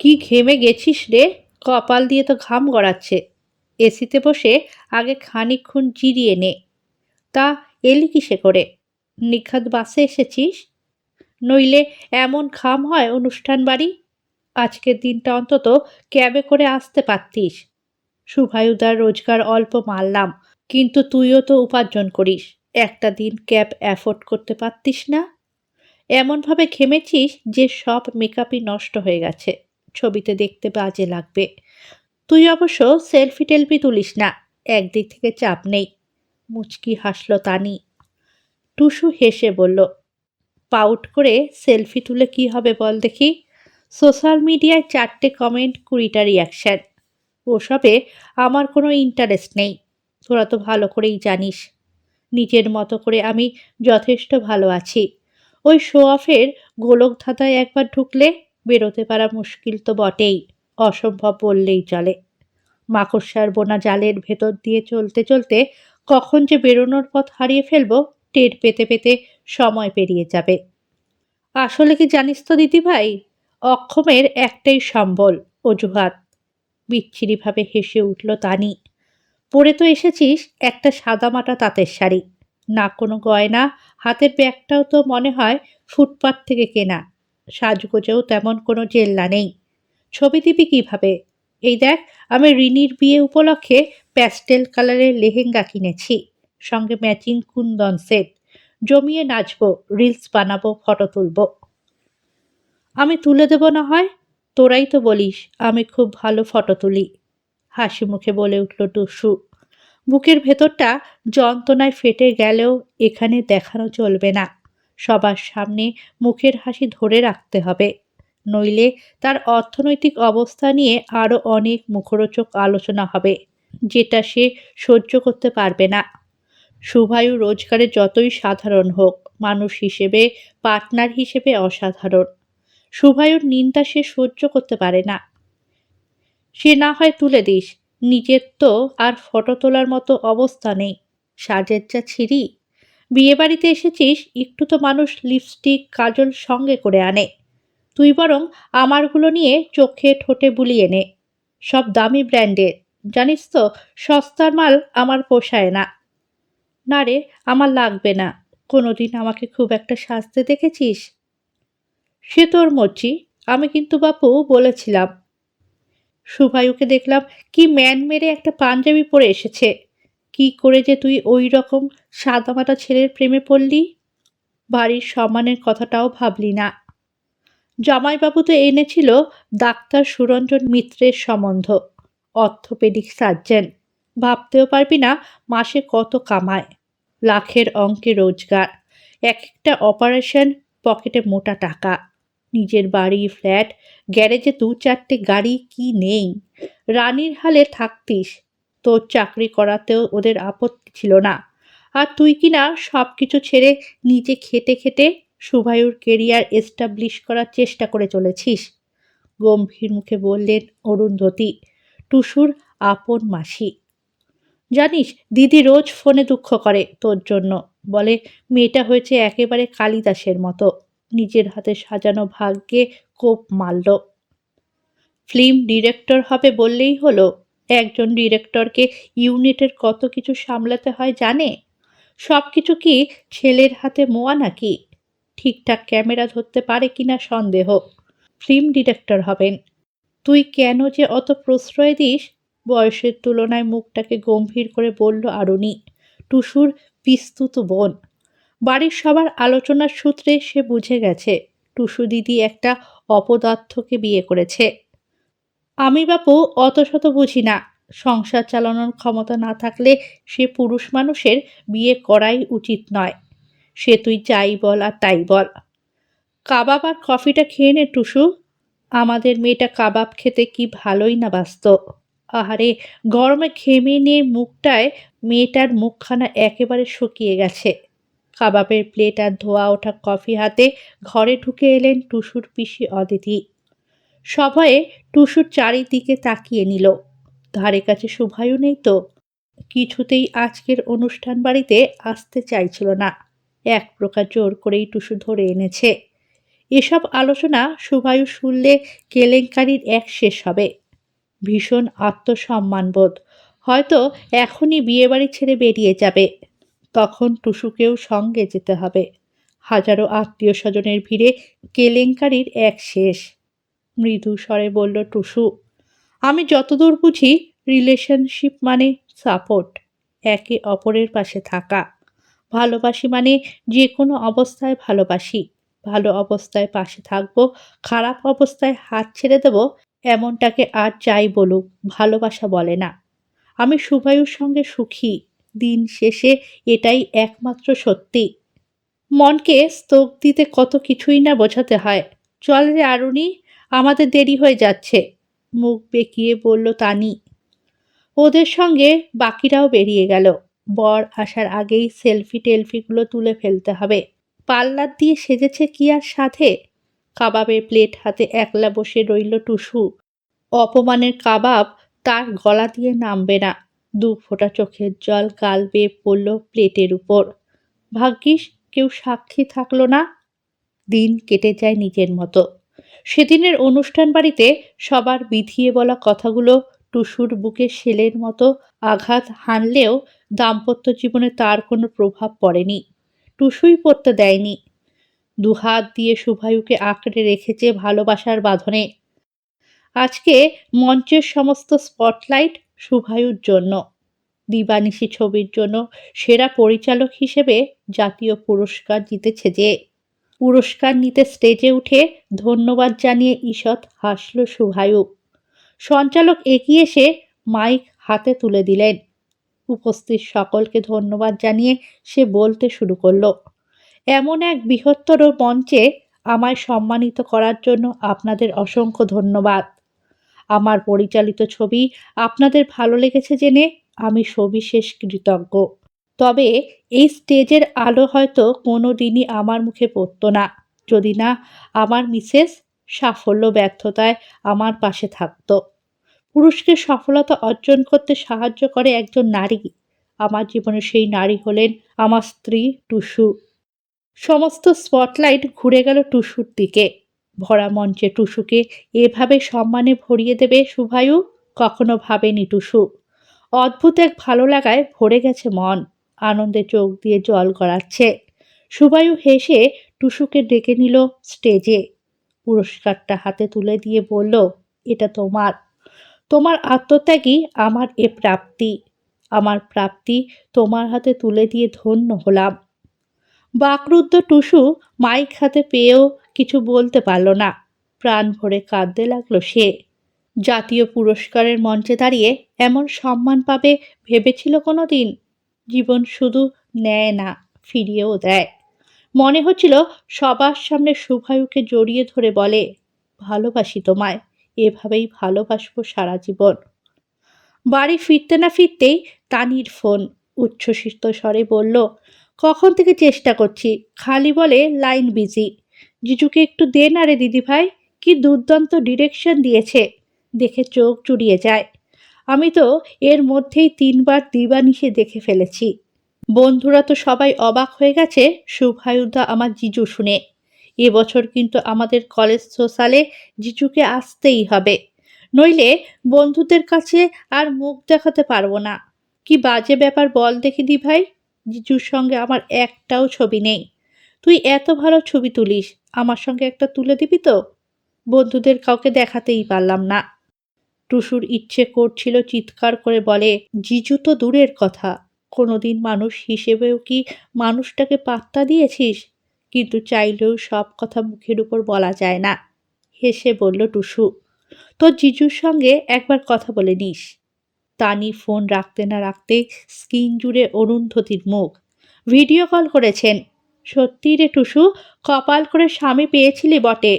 কি ঘেমে গেছিস রে? কপাল দিয়ে তো ঘাম গড়াচ্ছে। এসিতে বসে আগে খানিকক্ষণ জিরিয়ে নে। তা এলি কিসে করে? নিখাত বাসে এসেছিস? নইলে এমন খাম হয় অনুষ্ঠান বাড়ি? আজকের দিনটা অন্তত ক্যাবে করে আসতে পারতিস। শুভায়ুদার রোজগার অল্প মারলাম, কিন্তু তুইও তো উপার্জন করিস। একটা দিন ক্যাব অ্যাফোর্ড করতে পারতিস না? এমনভাবে ঘেমেছিস যে সব মেকআপই নষ্ট হয়ে গেছে। ছবিতে দেখতে বাজে লাগবে। তুই অবশ্য সেলফি টেলফি তুলিস না, একদিক থেকে চাপ নেই। মুচকি হাসল তানি। টুসু হেসে বলল, পাউট করে সেলফি তুলে কি হবে বল দেখি? সোশ্যাল মিডিয়ায় চারটে কমেন্ট, কুড়িটা রিয়াকশান। ওসবে আমার কোনো ইন্টারেস্ট নেই। তোরা তো ভালো করেই জানিস। নিজের মতো করে আমি যথেষ্ট ভালো আছি। ওই শো অফের গোলক ধাঁধায় একবার ঢুকলে বেরোতে পারা মুশকিল তো বটেই, অসম্ভব বললেই চলে। মাকড়সার বোনা জালের ভেতর দিয়ে চলতে চলতে কখন যে বেরোনোর পথ হারিয়ে ফেলব, টের পেতে পেতে সময় পেরিয়ে যাবে। আসলে কি জানিস তো দিদিভাই, অক্ষমের একটাই সম্বল, অজুহাত। বিচ্ছিরিভাবে হেসে উঠল তানি। পরে তো এসেছিস একটা সাদামাটা তাঁতের শাড়ি। না কোনো গয়না, হাতের ব্যাগটাও তো মনে হয় ফুটপাত থেকে কেনা। সাজগোজেও তেমন কোনো জেল্লা নেই। ছবি দিবি কীভাবে? এই দেখ, আমি রিনির বিয়ে উপলক্ষে প্যাস্টেল কালারের লেহেঙ্গা কিনেছি। সঙ্গে ম্যাচিং কুন্দন সেট। জমিয়ে নাচবো, রিলস বানাবো, ফটো তুলবো। আমি তুলে দেব না হয়? তোরাই তো বলিস, আমি খুব ভালো ফটো তুলি। হাসি মুখে বলে উঠল টুসু। বুকের ভেতরটা যন্ত্রণায় ফেটে গেলেও এখানে দেখানো চলবে না। সবার সামনে মুখের হাসি ধরে রাখতে হবে। নইলে তার অর্থনৈতিক অবস্থা নিয়ে আরও অনেক মুখরোচক আলোচনা হবে, যেটা সে সহ্য করতে পারবে না। শুভায়ু রোজগারে যতই সাধারণ হোক, মানুষ হিসেবে, পার্টনার হিসেবে অসাধারণ। শুভায়ুর নিন্দা সে সহ্য করতে পারে না। সে না হয় তুলে দিস, নিজের তো আর ফটো তোলার মতো অবস্থা নেই। সাজের যা ছিঁড়ি বিয়েবাড়িতে এসেছিস, একটু তো মানুষ লিপস্টিক কাজল সঙ্গে করে আনে। তুই বরং আমারগুলো নিয়ে চোখে ঠোঁটে বুলিয়ে নে। সব দামি ব্র্যান্ডের। জানিস তো, সস্তার মাল আমার পোষায় না। না রে, আমার লাগবে না। কোনোদিন আমাকে খুব একটা সাজতে দেখেছিস? সে তোর মর্জি, আমি কিন্তু বাপু বলেছিলাম। শুভায়ুকে দেখলাম কি ম্যান মেরে একটা পাঞ্জাবি পরে এসেছে। কি করে যে তুই ওই রকম সাদামাটা ছেলের প্রেমে পড়লি? বাড়ির সম্মানের কথাটাও ভাবলি না। জামাইবাবু তো এনেছিল ডাক্তার সুরঞ্জন মিত্রের সম্বন্ধ, অর্থোপেডিক সার্জেন। ভাবতেও পারবি না মাসে কত কামায়, লাখের অঙ্কে রোজগার এক একটা অপারেশন পকেটে মোটা টাকা, নিজের বাড়ি, ফ্ল্যাট, গ্যারেজে দু চারটে গাড়ি কি নেই? রানীর হালে থাকতিস তোর চাকরি করাতেও ওদের আপত্তি ছিল না। আর তুই কি না সব কিছু ছেড়ে নিজে খেটে খেটে শুভায়ুর কেরিয়ার এস্টাবলিশ করার চেষ্টা করে চলেছিস? গম্ভীর মুখে বললেন অরুন্ধতী, টুসুর আপন মাসি। জানিস, দিদি রোজ ফোনে দুঃখ করে তোর জন্য। বলে, মেয়েটা হয়েছে একেবারে কালিদাসের মতো। নিজের হাতে সাজানো ভাগ্যে কোপ মারল। ফিল্ম ডিরেক্টর হবে বললেই হলো। একজন ডিরেক্টরকে ইউনিটের কত কিছু সামলাতে হয় জানে? সব কিছু কি ছেলের হাতে মোয়া নাকি? ঠিকঠাক ক্যামেরা ধরতে পারে কিনা সন্দেহ। ফিল্ম ডিরেক্টর হবেন। তুই কেন যে অত প্রশ্রয় দিস? বয়সের তুলনায় মুখটাকে গম্ভীর করে বলল আরুণী। টুসুর বিস্তুত বোন। বাড়ির সবার আলোচনার সূত্রে সে বুঝে গেছে, টুসু দিদি একটা অপদার্থকে বিয়ে করেছে। আমি বাপু অত শত বুঝি না। সংসার চালানোর ক্ষমতা না থাকলে সে পুরুষ মানুষের বিয়ে করাই উচিত নয়। সে তুই যাই বল আর তাই বল। কাবাব আর কফিটা খেয়ে নে, টুসু। আমাদের মেয়েটা কাবাব খেতে কি ভালোই না বাস্ত আহারে, গরমে ঘেমে নিয়ে মুখটায় মেয়েটার মুখখানা একেবারে শুকিয়ে গেছে। কাবাবের প্লেট আর ধোয়া ওঠা কফি হাতে ঘরে ঢুকে এলেন টুসুর পিসি অদিতি। সভয়ে টুসুর চারিদিকে তাকিয়ে নিল। ধারে কাছে শুভায়ু নেই তো। কিছুতেই আজকের অনুষ্ঠান বাড়িতে আসতে চাইছিল না। এক প্রকার জোর করেই টুসু ধরে এনেছে। এসব আলোচনা শুভায়ু শুনলে কেলেঙ্কারির এক শেষ হবে। ভীষণ আত্মসম্মানবোধ। হয়তো এখনই বিয়েবাড়ি ছেড়ে বেরিয়ে যাবে। তখন টুসুকেও সঙ্গে যেতে হবে। হাজারো আত্মীয় স্বজনের ভিড়ে কেলেঙ্কারির এক শেষ। মৃদু স্বরে বলল, টুসু, আমি যতদূর বুঝি রিলেশনশিপ মানে সাপোর্ট একে অপরের পাশে থাকা। ভালোবাসি মানে যে কোনো অবস্থায় ভালোবাসি। ভালো অবস্থায় পাশে থাকব, খারাপ অবস্থায় হাত ছেড়ে দেব, এমনটাকে আর যাই বলুক, ভালোবাসা বলে না। আমি শুভায়ুর সঙ্গে সুখী। দিন শেষে এটাই একমাত্র সত্যি। মনকে স্তোক দিতে কত কিছুই না বোঝাতে হয়। চল রে, আরুনি আমাদের দেরি হয়ে যাচ্ছে। মুখ বেঁকিয়ে বলল, তানি। ওদের সঙ্গে বাকিরাও বেরিয়ে গেল। বর আসার আগেই সেলফি টেলফিগুলো তুলে ফেলতে হবে। পাল্লার দিয়ে সেজেছে কি আর সাথে কাবাবের প্লেট হাতে একলা বসে রইল টুসু। অপমানের কাবাব তার গলা দিয়ে নামবে না। দু ফোঁটা চোখের জল গাল বেয়ে পড়ল প্লেটের উপর। ভাগ্যিস কেউ সাক্ষী থাকল না? দিন কেটে যায় নিজের মতো। সেদিনের অনুষ্ঠান বাড়িতে সবার বিধিয়ে বলা কথাগুলো টুসুর বুকে সেলের মতো আঘাত হানলেও দাম্পত্য জীবনে তার কোনো প্রভাব পড়েনি। টুসুই পড়তে দেয়নি। দুহাত দিয়ে শুভায়ুকে আঁকড়ে রেখেছে ভালোবাসার বাঁধনে। আজকে মঞ্চের সমস্ত স্পটলাইট শুভায়ুর জন্য। দিবানিশি ছবির জন্য সেরা পরিচালক হিসেবে জাতীয় পুরস্কার জিতেছে যে। পুরস্কার নিতে স্টেজে উঠে ধন্যবাদ জানিয়ে ঈষৎ হাসল শুভায়ু সঞ্চালক এগিয়ে এসে মাইক হাতে তুলে দিলেন। উপস্থিত সকলকে ধন্যবাদ জানিয়ে সে বলতে শুরু করল, এমন এক বৃহত্তর মঞ্চে আমায় সম্মানিত করার জন্য আপনাদের অসংখ্য ধন্যবাদ। আমার পরিচালিত ছবি আপনাদের ভালো লেগেছে জেনে আমি সবিশেষ কৃতজ্ঞ। তবে এই স্টেজের আলো হয়তো কোনো দিনই আমার মুখে পড়তো না। যদি না, আমার মিসেস সাফল্য ব্যর্থতায় আমার পাশে থাকতো। পুরুষকে সফলতা অর্জন করতে সাহায্য করে একজন নারী। আমার জীবনে সেই নারী হলেন আমার স্ত্রী টুসু। সমস্ত স্পটলাইট ঘুরে গেল টুসুর দিকে। ভরা মঞ্চে টুসুকে এভাবে সম্মানে ভরিয়ে দেবে শুভায়ু কখনো ভাবেনি টুসু। অদ্ভুত এক ভালো লাগায় ভরে গেছে মন। আনন্দে চোখ দিয়ে জল গড়াচ্ছে। সুবায়ু হেসে টুসুকে ডেকে নিল স্টেজে। পুরস্কারটা হাতে তুলে দিয়ে বলল, এটা তোমার। তোমার আত্মত্যাগই আমার এ প্রাপ্তি। আমার প্রাপ্তি তোমার হাতে তুলে দিয়ে ধন্য হলাম। বাকরুদ্ধ টুসু মাইক হাতে পেয়েও কিছু বলতে পারল না। প্রাণ ভরে কাঁদতে লাগল সে। জাতীয় পুরস্কারের মঞ্চে দাঁড়িয়ে এমন সম্মান পাবে ভেবেছিল কোনো দিন জীবন শুধু নেয় না, ফিরিয়েও দেয়। মনে হচ্ছিল সবার সামনে শুভায়ুকে জড়িয়ে ধরে বলে, ভালোবাসি তোমায়, এভাবেই ভালোবাসবো সারা জীবন। বাড়ি ফিরতে না ফিরতেই তানির ফোন উচ্ছ্বসিত স্বরে বলল, কখন থেকে চেষ্টা করছি? খালি বলে, লাইন বিজি। জিজুকে একটু দে না রে দিদিভাই, কি দুর্দান্ত ডিরেকশন দিয়েছে। দেখে চোখ জুড়িয়ে যায়। আমি তো এর মধ্যেই তিনবার দিবানিশে দেখে ফেলেছি। বন্ধুরা তো সবাই অবাক হয়ে গেছে শুভায়ুদা আমার জিজু শুনে। এবছর কিন্তু আমাদের কলেজ সোশ্যালে জিজুকে আসতেই হবে। নইলে বন্ধুদের কাছে আর মুখ দেখাতে পারব না। কি বাজে ব্যাপার বল দেখি দি ভাই। জিজুর সঙ্গে আমার একটাও ছবি নেই। তুই এত ভালো ছবি তুলিস, আমার সঙ্গে একটা তুলে দিবি তো? বন্ধুদের কাউকে দেখাতেই পারলাম না। টুসুর ইচ্ছে করছিল চিৎকার করে বলে, জিজু তো দূরের কথা, কোনোদিন মানুষ হিসেবেও কি মানুষটাকে পাত্তা দিয়েছিস? কিন্তু চাইলেও সব কথা মুখের উপর বলা যায় না, হেসে বলল টুসু। তোর জিজুর সঙ্গে একবার কথা বলে নিস। তানি ফোন রাখতে না রাখতে স্ক্রিন জুড়ে অরুন্ধতির মুখ। ভিডিও কল করেছেন। সত্যি রে টুসু, কপাল করে স্বামী পেয়েছিলি বটে।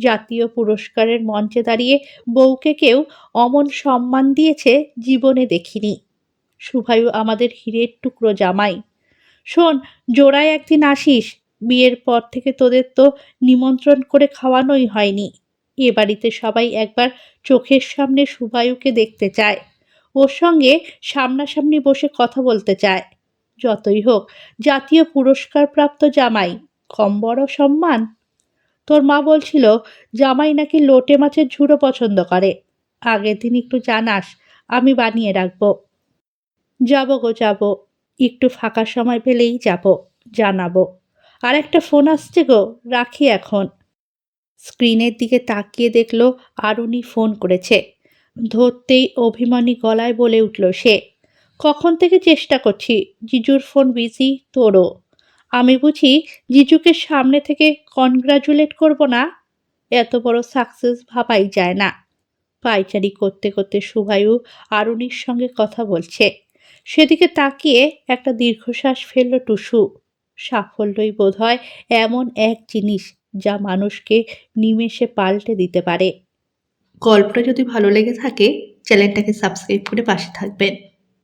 জাতীয় পুরস্কারের মঞ্চে দাঁড়িয়ে বউকে কেউ অমন সম্মান দিয়েছে জীবনে দেখিনি। শুভায়ু আমাদের হীরের টুকরো জামাই। শোন, জোড়ায় একদিন আসিস। বিয়ের পর থেকে তোদের তো নিমন্ত্রণ করে খাওয়ানোই হয়নি। এ বাড়িতে সবাই একবার চোখের সামনে শুভায়ুকে দেখতে চায়। ওর সঙ্গে সামনাসামনি বসে কথা বলতে চায়। যতই হোক, জাতীয় পুরস্কারপ্রাপ্ত জামাই, কম বড় সম্মান। তোর মা বলছিল জামাই নাকি লোটে মাছের ঝুড়ো পছন্দ করে। আগের দিন একটু জানাস, আমি বানিয়ে রাখব। যাব গো, যাব। একটু ফাঁকা সময় পেলেই যাব, জানাব। আর একটা ফোন আসছে গো, রাখি এখন। স্ক্রিনের দিকে তাকিয়ে দেখল আরুনি ফোন করেছে। ধরতেই অভিমানী গলায় বলে উঠল সে, কখন থেকে চেষ্টা করছি? জিজুর ফোন বিজি, তোরও। আমি বুঝি জিজুকে সামনে থেকে কনগ্রাচুলেট করব না? এত বড় সাকসেস ভাবাই যায় না। পাইচারি করতে করতে শুভায়ু আরুনির সঙ্গে কথা বলছে। সেদিকে তাকিয়ে একটা দীর্ঘশ্বাস ফেলল টুসু। সাফল্যই বোধ হয় এমন এক জিনিস যা মানুষকে নিমেষে পাল্টে দিতে পারে। গল্পটা যদি ভালো লেগে থাকে চ্যানেলটাকে সাবস্ক্রাইব করে পাশে থাকবেন।